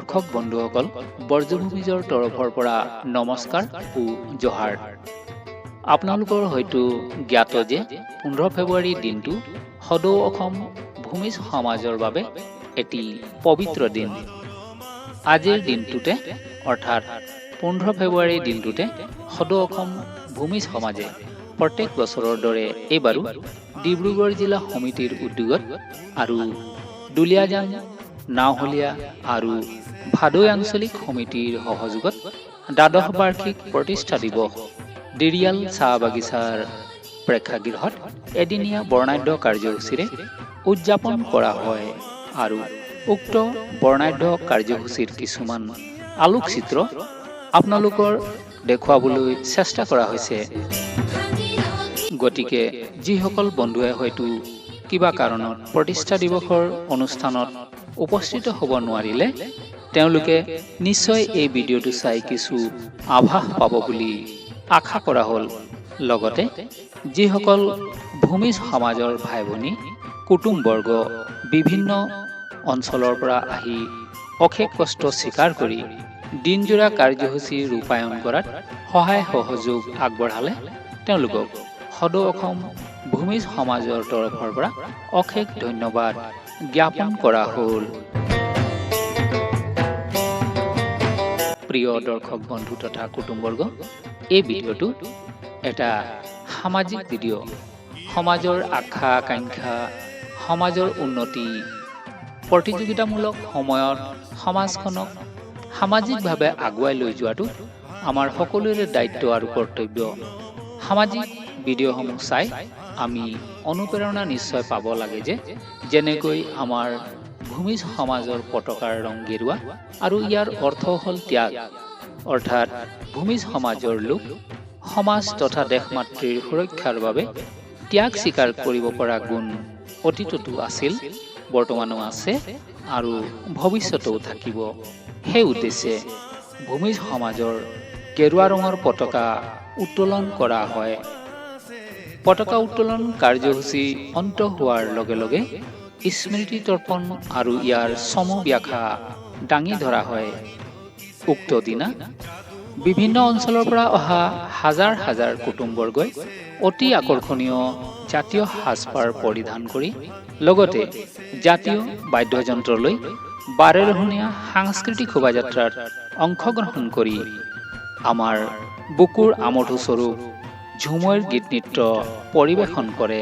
দৰ্শক বন্ধুসকল বৰ্জভূমিজৰ তৰফৰ পৰা নমস্কাৰ ও জহাৰ। আপোনালোকৰ হয়তো জ্ঞাত যে পোন্ধৰ ফেব্ৰুৱাৰী দিনটো সদৌ অসম ভূমিজ সমাজৰ বাবে এটি পবিত্ৰ দিন। আজিৰ দিনটোতে, অৰ্থাৎ পোন্ধৰ ফেব্ৰুৱাৰী দিনটোতে সদৌ অসম ভূমিজ সমাজে প্ৰত্যেক বছৰৰ দৰে এইবাৰো ডিব্ৰুগড় জিলা সমিতিৰ উদ্যোগত আৰু দুলীয়াজান নাওহলীয়া আৰু ভাদৈ আঞ্চলিক সমিতিৰ সহযোগত দ্বাদশ বাৰ্ষিক প্ৰতিষ্ঠা দিৱস, দিৰিয়াল চাহ বাগিচাৰ প্ৰেক্ষাগৃহত এদিনীয়া বৰ্ণাঢ্য কাৰ্যসূচীৰে উদযাপন কৰা হয় আৰু উক্ত বৰ্ণাঢ্য কাৰ্যসূচীৰ কিছুমান আলোকচিত্ৰ আপোনালোকৰ দেখুৱাবলৈ চেষ্টা কৰা হৈছে। গতিকে যিসকল বন্ধুৱে হয়তো কিবা কাৰণত প্ৰতিষ্ঠা দিৱসৰ অনুষ্ঠানত উপস্থিত হ'ব নোৱাৰিলে তেওঁলোকে নিশ্চয় এই ভিডিঅ'টো চাই কিছু আভাস পাব বুলি আশা কৰা হ'ল। লগতে যিসকল ভূমিজ সমাজৰ ভাই ভনী কুটুমবৰ্গ বিভিন্ন অঞ্চলৰ পৰা আহি অশেষ কষ্ট স্বীকাৰ কৰি দিনজোৰা কাৰ্যসূচী ৰূপায়ণ কৰাত সহায় সহযোগ আগবঢ়ালে তেওঁলোকক সদৌ অসম ভূমিজ সমাজৰ তৰফৰ পৰা অশেষ ধন্যবাদ। জ্ঞাপন কৰা হ'ল। প্ৰিয় দৰ্শক বন্ধু তথা কুটুমবৰ্গ এই ভিডিঅ'টো এটা সামাজিক ভিডিঅ' সমাজৰ আশা, আকাংক্ষা, সমাজৰ উন্নতি, প্ৰতিযোগিতামূলক সময়ত সমাজখনক সামাজিকভাৱে আগুৱাই লৈ যোৱাটো আমাৰ সকলোৰে দায়িত্ব আৰু কৰ্তব্য। সামাজিক ভিডিঅ'সমূহ চাই আমি অনুপ্ৰেৰণা নিশ্চয় পাব লাগে যে যেনেকৈ আমাৰ ভূমিজ সমাজৰ পতাকাৰ ৰং গেৰুৱা আৰু ইয়াৰ অৰ্থ হ'ল ত্যাগ। অৰ্থাৎ ভূমিজ সমাজৰ লোক সমাজ তথা দেশ মাতৃৰ সুৰক্ষাৰ বাবে ত্যাগ স্বীকাৰ কৰিব পৰা গুণ অতীততো আছিল বৰ্তমানো আছে আৰু ভৱিষ্যতেও থাকিব। সেই উদ্দেশ্যে ভূমিজ সমাজৰ গেৰুৱা ৰঙৰ পতাকা উত্তোলন কৰা হয়। পতাকা উত্তোলন কাৰ্যসূচী অন্ত হোৱাৰ লগে লগে স্মৃতি তৰ্পণ আৰু ইয়াৰ চম ব্যাখ্যা দাঙি ধৰা হয়। উক্ত দিনা বিভিন্ন অঞ্চলৰ পৰা অহা হাজাৰ হাজাৰ কুটুমবৰ্গই অতি আকৰ্ষণীয় জাতীয় সাজপাৰ পৰিধান কৰি লগতে জাতীয় বাদ্যযন্ত্ৰলৈ বাৰেৰহণীয়া সাংস্কৃতিক শোভাযাত্ৰাত অংশগ্ৰহণ কৰি আমাৰ বুকুৰ আমঠু স্বৰূপ ঝুমৈৰ গীত নৃত্য পৰিৱেশন কৰে